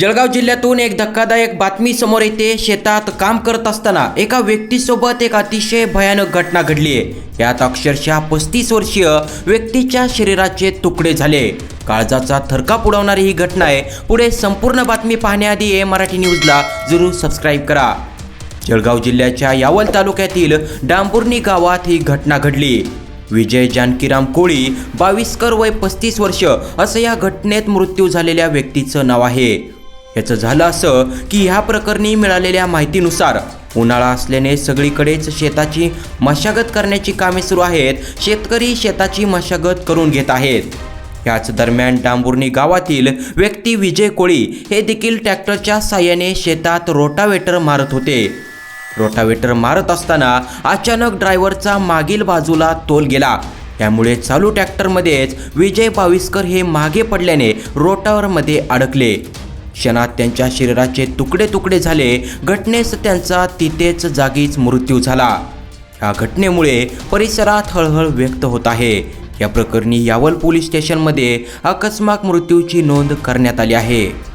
जळगाव जिल्ह्यातून एक धक्कादायक बातमी समोर येते. शेतात काम करत असताना एका व्यक्तीसोबत एक अतिशय भयानक घटना घडली आहे. यात अक्षरशः पस्तीस वर्षीय व्यक्तीच्या शरीराचे तुकडे झाले. काळजाचा थरकाप उडवणारी ही घटना आहे. पुढे संपूर्ण बातमी पाहण्याआधी ए मराठी न्यूजला जरूर सबस्क्राईब करा. जळगाव जिल्ह्याच्या यावल तालुक्यातील डांबुर्णी गावात ही घटना घडली. विजय जानकीराम कोळी बावीसकर वय पस्तीस वर्ष असं या घटनेत मृत्यू झालेल्या व्यक्तीचं नाव आहे. याचं झालं असं की ह्या प्रकरणी मिळालेल्या माहितीनुसार उन्हाळा असल्याने सगळीकडेच शेताची मशागत करण्याची कामे सुरू आहेत शेतकरी शेताची मशागत करून घेत आहेत. याच दरम्यान डांबुर्णी गावातील व्यक्ती विजय कोळी हे देखील ट्रॅक्टरच्या साह्याने शेतात रोटावेटर मारत होते. रोटावेटर मारत असताना अचानक ड्रायव्हरचा मागील बाजूला तोल गेला. त्यामुळे चालू ट्रॅक्टरमध्येच विजय बाविस्कर हे मागे पडल्याने रोटावरमध्ये अडकले. क्षणात त्यांच्या शरीराचे तुकडे तुकडे झाले. घटनेस त्यांचा तिथेच जागीच मृत्यू झाला. या घटनेमुळे परिसरात हळहळ व्यक्त होत आहे. या प्रकरणी यावल पोलीस स्टेशनमध्ये अकस्मात मृत्यूची नोंद करण्यात आली आहे.